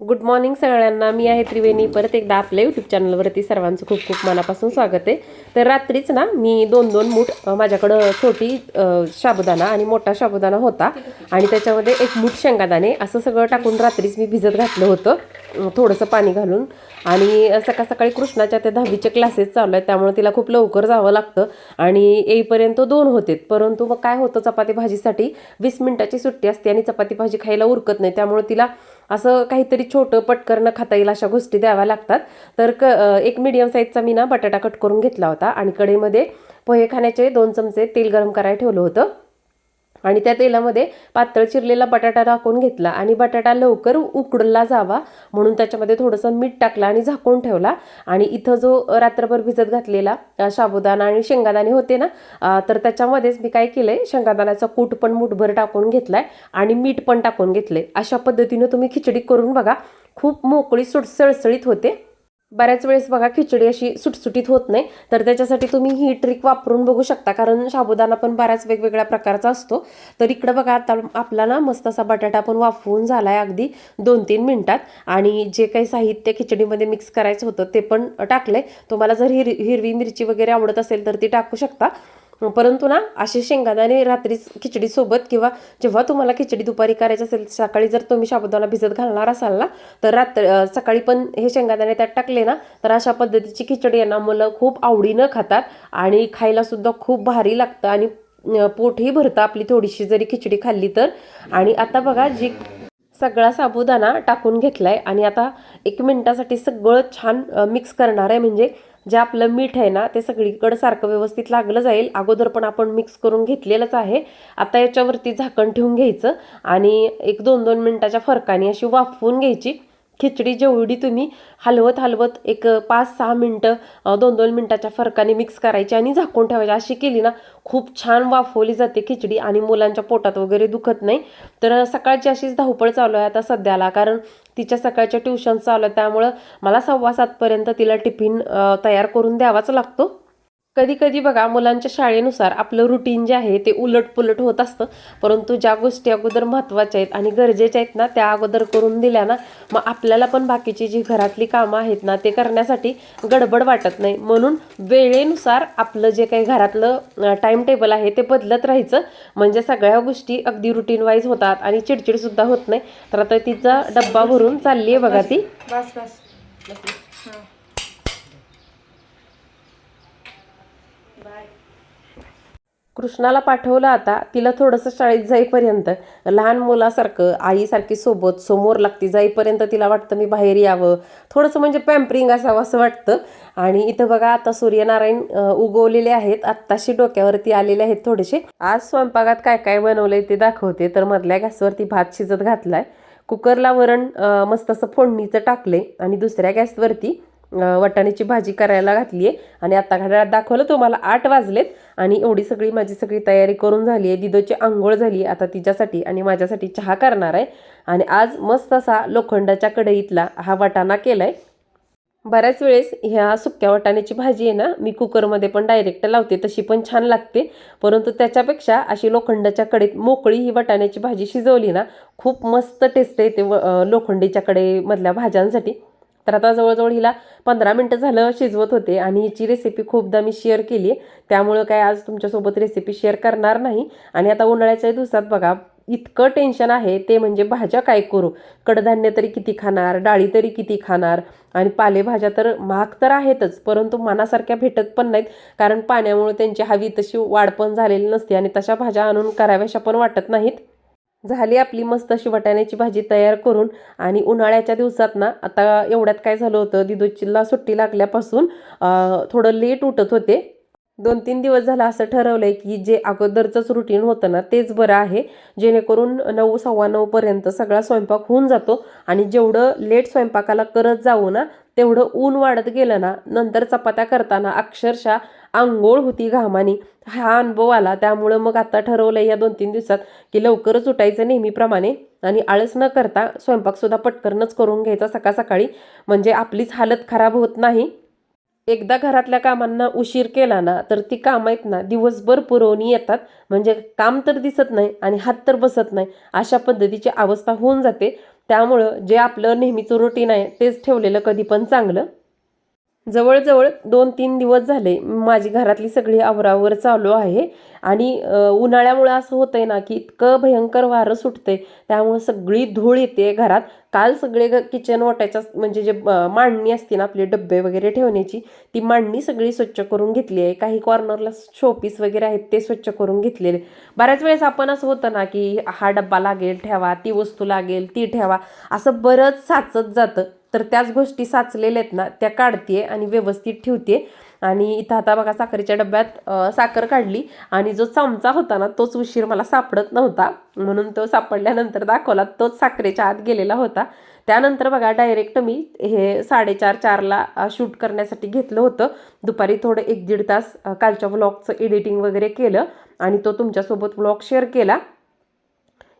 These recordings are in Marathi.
गुड मॉर्निंग सगळ्यांना. मी आहे त्रिवेणी. परत एकदा आपल्या यूट्यूब चॅनलवरती सर्वांचं खूप खूप मनापासून स्वागत आहे. तर रात्रीच ना मी दोन दोन मूठ माझ्याकडं छोटी अ, साबुदाणा आणि मोठा साबुदाणा होता. आणि त्याच्यामध्ये एक मूठ शेंगादाणे असं सगळं टाकून रात्रीच मी भिजत घातलं होतं. थोडंसं पाणी घालून. आणि सकाळ सकाळी कृष्णाच्या त्या दहावीचे क्लासेस चालू आहेत त्यामुळे तिला खूप लवकर जावं लागतं. आणि येईपर्यंत दोन होते. परंतु मग काय होतं चपाती भाजीसाठी वीस मिनिटाची सुट्टी असते आणि चपाती भाजी खायला उरकत नाही. त्यामुळे तिला असं काहीतरी छोटं पटकन खाता येईल अशा गोष्टी द्याव्या लागतात. तर क एक मिडियम साईजचा मी ना बटाटा कट करून घेतला होता. आणि कढईमध्ये पोहे खाण्याचे दोन चमचे तेल गरम करायला ठेवलं होतं. आणि त्या तेलामध्ये पातळ चिरलेला बटाटा टाकून घेतला आणि बटाटा लवकर उकडला जावा. म्हणून त्याच्यामध्ये थोडंसं मीठ टाकलं आणि झाकून ठेवला. आणि इथं जो रात्रभर भिजत घातलेला साबुदाणा आणि शेंगादाणे होते ना तर त्याच्यामध्येच मी काय केलं आहे शेंगादाण्याचा कूट पण मुठभर टाकून घेतला आहे आणि मीठ पण टाकून घेतलं आहे अशा पद्धतीनं तुम्ही खिचडी करून बघा. खूप मोकळी सुट सळसळीत होते. बऱ्याच वेळेस बघा खिचडी अशी सुटसुटीत होत नाही. तर त्याच्यासाठी तुम्ही ही ट्रिक वापरून बघू शकता. कारण साबुदाणा पण बऱ्याच वेगवेगळ्या प्रकारचा असतो. तर इकडं बघा आता आपला ना मस्त असा बटाटा पण वाफवून झाला आहे अगदी दोन तीन मिनटात. आणि जे काही साहित्य खिचडीमध्ये मिक्स करायचं होतं ते पण टाकलं आहे तुम्हाला जर हिर हिरवी मिरची वगैरे आवडत असेल तर ती टाकू शकता. परंतु ना असे शेंगादाणे रात्री खिचडीसोबत किंवा जेव्हा तुम्हाला खिचडी दुपारी करायची असेल सकाळी जर तुम्ही साबुदाणा भिजत घालणार असाल ना तर रात्र सकाळी पण हे शेंगादाणे त्यात टाकले ना तर अशा पद्धतीची खिचडी आहे ना मुलं खूप आवडीनं खातात आणि खायलासुद्धा खूप भारी लागतं आणि पोटही भरतं आपली थोडीशी जरी खिचडी खाल्ली तर. आणि आता बघा जी सगळा साबुदाणा टाकून घेतला आहे आणि आता एक मिनटासाठी सगळं छान मिक्स करणार आहे. म्हणजे जे आपलं मीठ आहे ना ते सगळीकडं सारखं व्यवस्थित लागलं जाईल. अगोदर पण आपण मिक्स करून घेतलेलंच आहे. आता याच्यावरती झाकण ठेवून घ्यायचं आणि एक दोन दोन मिनटाच्या फरकाने अशी वाफवून घ्यायची. खिचडी जेवढी तुम्ही हलवत हलवत एक पाच सहा मिनटं दोन दोन मिनटाच्या फरकाने मिक्स करायची आणि झाकून ठेवायची. अशी केली ना खूप छान वाफवली जाते खिचडी आणि मुलांच्या पोटात वगैरे दुखत नाही. तर सकाळची अशीच धावपळ चालू आहे आता सध्याला कारण तिच्या सकाळच्या ट्युशन चालू आहे. त्यामुळं मला सव्वा सातपर्यंत तिला टिफिन तयार करून द्यावाच लागतो. कधी कधी बघा मुलांच्या शाळेनुसार आपलं रुटीन जे आहे ते उलट पुलट होत असतं. परंतु ज्या गोष्टी अगोदर महत्त्वाच्या आहेत आणि गरजेच्या आहेत ना त्या अगोदर करून दिल्या ना मग आपल्याला पण बाकीची जी घरातली कामं आहेत ना ते करण्यासाठी गडबड वाटत नाही. म्हणून वेळेनुसार आपलं जे काही घरातलं टाईम टेबल आहे ते बदलत राहायचं. म्हणजे सगळ्या गोष्टी अगदी रुटीन वाईज होतात आणि चिडचिडसुद्धा होत नाही. तर आता तिचा डब्बा भरून चालली आहे बघा ती. बस बस हां कृष्णाला पाठवलं आता तिला थोडंसं शाळेत जाईपर्यंत लहान मुलासारखं आईसारखी सोबत समोर लागती जाईपर्यंत तिला वाटतं मी बाहेर यावं. थोडंसं म्हणजे पॅम्परिंग असावं असं वाटतं. आणि इथं बघा आता सूर्यनारायण उगवलेले आहेत. आत्ताशी डोक्यावरती आलेले आहेत थोडेसे. आज स्वयंपाकात काय काय बनवलंय ते दाखवते. तर मधल्या गॅसवरती भात शिजत घातलाय. कुकरला वरण मस्त असं फोडणीचं टाकले आणि दुसऱ्या गॅसवरती वाटाण्याची भाजी करायला घातली आहे. आणि आता घड्याळात दाखवलं तुम्हाला आठ वाजलेत. आणि एवढी सगळी माझी सगळी तयारी करून झाली आहे. दिदोची आंघोळ झाली आहे आता तिच्यासाठी आणि माझ्यासाठी चहा करणार आहे. आणि आज मस्त असा लोखंडाच्या कढईतला हा वाटाणा आहे बऱ्याच वेळेस ह्या सुक्या वाटाण्याची भाजी आहे ना मी कुकरमध्ये पण डायरेक्ट लावते तशी पण छान लागते. परंतु त्याच्यापेक्षा अशी लोखंडाच्या कडेत मोकळी ही वाटाण्याची भाजी शिजवली ना खूप मस्त टेस्ट येते व लोखंडीच्या कडेमधल्या भाज्यांसाठी. तर आता जवळजवळ हिला पंधरा मिनटं झालं शिजवत होते आणि हिची रेसिपी खूपदा मी शेअर केली आहे त्यामुळं काय आज तुमच्यासोबत रेसिपी शेअर करणार नाही. आणि आता उन्हाळ्याच्या दिवसात बघा इतकं टेन्शन आहे ते म्हणजे भाज्या काय करू? कडधान्य तरी किती खाणार? डाळी तरी किती खाणार? आणि पालेभाज्या तर महाग तर आहेतच परंतु मनासारख्या भेटत पण नाहीत. कारण पाण्यामुळे त्यांची हवी तशी वाढ पण झालेली नसते आणि तशा भाज्या आणून कराव्याशा पण वाटत नाहीत. झाली आपली मस्त अशी वाटाण्याची भाजी तयार करून आणि उन्हाळ्याच्या दिवसात ना आता एवढ्यात काय झालं होतं दिदोचीला सुट्टी लागल्यापासून थोडं लेट उठत होते. दोन तीन दिवस झालं असं ठरवलंय की जे अगोदरचंच रुटीन होतं ना तेच बरं आहे. जेणेकरून नऊ सव्वा नऊपर्यंत सगळा स्वयंपाक होऊन जातो. आणि जेवढं लेट स्वयंपाकाला करत जाऊ ना तेवढं ऊन वाढत गेलं ना नंतर चपात्या करताना अक्षरशः आंघोळ होती घामानी. हा अनुभव आला. त्यामुळं मग आता ठरवलं या दोन तीन दिवसात की लवकरच उठायचं नेहमीप्रमाणे आणि आळस न करता स्वयंपाकसुद्धा पटकनच करून घ्यायचा सकाळ सकाळी. म्हणजे आपलीच हालत खराब होत नाही. एकदा घरातल्या कामांना उशीर केला ना तर ती कामं आहेत ना दिवसभर पुरवणी येतात. म्हणजे काम तर दिसत नाही आणि हात तर बसत नाही. अशा पद्धतीची अवस्था होऊन जाते. त्यामुळं जे आपलं नेहमीचं रुटीन आहे तेच ठेवलेलं कधी पण चांगलं. जवळजवळ दोन तीन दिवस झाले माझी घरातली सगळी आवरावर चालू आहे. आणि उन्हाळ्यामुळे उन्हाळ्यामुळं असं आहे ना की इतकं भयंकर वारं सुटते त्यामुळं सगळी धूळ येते घरात. काल सगळे ग- किचन वाट्याच्या म्हणजे जे मांडणी असते ना आपले डब्बे वगैरे ठेवण्याची ती मांडणी सगळी स्वच्छ करून घेतली आहे. काही कॉर्नरला शोपीस वगैरे आहेत ते स्वच्छ करून घेतलेले. बऱ्याच वेळेस आपण असं होतं ना की हा डब्बा लागेल ठेवा ती वस्तू लागेल ती ठेवा. असं बरंच साचत जातं. तर त्याच गोष्टी साचलेल्या आहेत ना त्या काढते आणि व्यवस्थित ठेवते आणि इथं आता बघा साखरेच्या डब्यात साखर काढली आणि जो चमचा होता ना तोच उशीर मला सापडत नव्हता. म्हणून तो सापडल्यानंतर दाखवला तोच साखरेच्या आत गेलेला होता. त्यानंतर बघा डायरेक्ट मी हे साडेचार चारला शूट करण्यासाठी घेतलं होतं. दुपारी थोडं एक दीड तास कालच्या व्लॉगचं एडिटिंग वगैरे केलं आणि तो तुमच्यासोबत व्लॉग शेअर केला.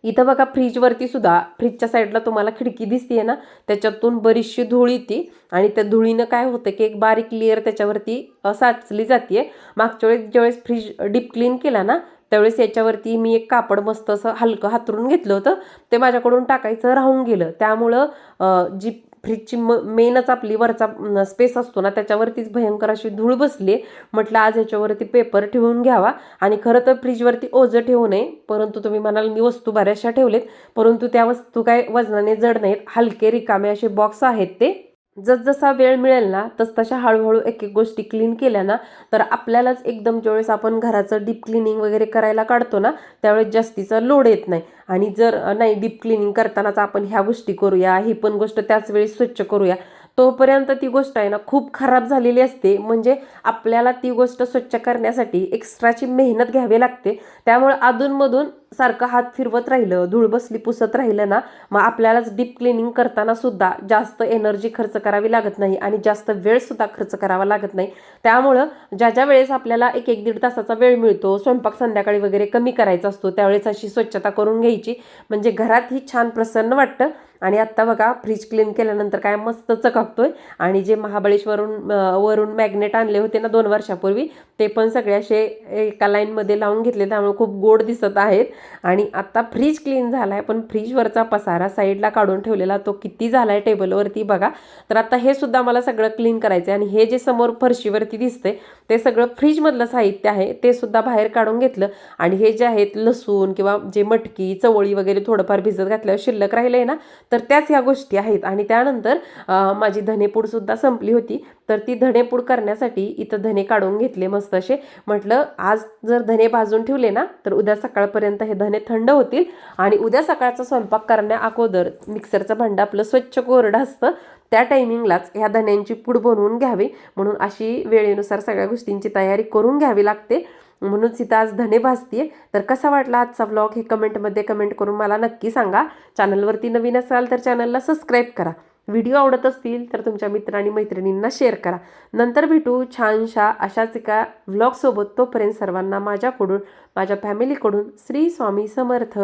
इथं बघा फ्रीजवरती सुद्धा फ्रीजच्या साईडला तुम्हाला खिडकी दिसते ना त्याच्यातून बरीचशी धूळ येते. आणि त्या धुळीनं काय होतं की एक बारीक लेअर त्याच्यावरती साचली जाते मागच्या वेळेस ज्यावेळेस फ्रीज डीप क्लीन केला ना त्यावेळेस याच्यावरती मी एक कापड मस्त असं हलकं हातरून घेतलं होतं. ते माझ्याकडून टाकायचं राहून गेलं. त्यामुळं जी फ्रीजची म मेनच आपली वरचा स्पेस असतो ना त्याच्यावरतीच भयंकर अशी धूळ बसली म्हटलं आज ह्याच्यावरती पेपर ठेवून घ्यावा. आणि खरं तर फ्रीजवरती ओझं ठेवू नये. परंतु तुम्ही म्हणाल मी वस्तू बऱ्याचशा ठेवलेत. परंतु त्या वस्तू काय वजनाने जड नाहीत. हलके रिकामे असे बॉक्स आहेत ते. जसजसा वेळ मिळेल ना तसतशा हळूहळू एक एक गोष्टी क्लीन केल्या ना तर आपल्यालाच एकदम ज्यावेळेस आपण घराचं डीप क्लिनिंग वगैरे करायला काढतो ना त्यावेळेस जास्तीचा लोड येत नाही. आणि जर नाही डीप क्लिनिंग करतानाच आपण ह्या गोष्टी करूया ही पण गोष्ट त्याच वेळी स्वच्छ करूया तोपर्यंत ती गोष्ट आहे ना खूप खराब झालेली असते. म्हणजे आपल्याला ती गोष्ट स्वच्छ करण्यासाठी एक्स्ट्राची मेहनत घ्यावी लागते. त्यामुळे अधूनमधून सारखं हात फिरवत राहिलं धूळ बसली पुसत राहिलं ना मग आपल्यालाच डीप क्लिनिंग करताना सुद्धा जास्त एनर्जी खर्च करावी लागत नाही आणि जास्त वेळ सुद्धा खर्च करावा लागत नाही. त्यामुळं ज्या ज्या वेळेस आपल्याला एक एक दीड तासाचा वेळ मिळतो स्वयंपाक संध्याकाळी वगैरे कमी करायचा असतो त्यावेळेस अशी स्वच्छता करून घ्यायची. म्हणजे घरातही छान प्रसन्न वाटतं. आणि आत्ता बघा फ्रीज क्लीन केल्यानंतर काय मस्त चकाकतोय. आणि जे महाबळेश्वरून वरून मॅग्नेट आणले होते ना दोन वर्षापूर्वी ते पण सगळे असे एका लाईनमध्ये लावून घेतले. त्यामुळे खूप गोड दिसत आहेत. आणि आत्ता फ्रीज क्लीन झाला आहे पण फ्रीजवरचा पसारा साईडला काढून ठेवलेला तो किती झाला आहे टेबलवरती बघा. तर आता हे सुद्धा मला सगळं क्लीन करायचं आहे आणि हे जे समोर फरशीवरती दिसते ते सगळं फ्रीजमधलं साहित्य आहे ते सुद्धा बाहेर काढून घेतलं. आणि हे जे आहेत लसूण किंवा जे मटकी चवळी वगैरे थोडंफार भिजत घातल्यावर शिल्लक राहिलं आहे ना तर त्याच ह्या गोष्टी आहेत. आणि त्यानंतर माझी धनेपूड सुद्धा संपली होती. तर ती धणेपूड करण्यासाठी इथं धने काढून घेतले मस्त असे. म्हटलं आज जर धने भाजून ठेवले ना तर उद्या सकाळपर्यंत हे धने थंड होतील. आणि उद्या सकाळचा स्वयंपाक करण्या अगोदर मिक्सरचं भांडं आपलं स्वच्छ कोरडं असतं. त्या टायमिंगलाच ह्या धण्यांची पूड बनवून घ्यावी. म्हणून अशी वेळेनुसार सगळ्या गोष्टींची तयारी करून घ्यावी लागते. म्हणून इथं आज धने भाजतीये. तर कसा वाटला आजचा व्लॉग हे कमेंटमध्ये कमेंट करून मला नक्की सांगा. चॅनलवरती नवीन असाल तर चॅनलला सबस्क्राईब करा. व्हिडिओ आवडत असतील तर तुमच्या मित्र आणि मैत्रिणींना शेअर करा. नंतर भेटू छानशा अशाच एका व्लॉगसोबत. तोपर्यंत सर्वांना माझ्याकडून माझ्या फॅमिलीकडून श्री स्वामी समर्थ.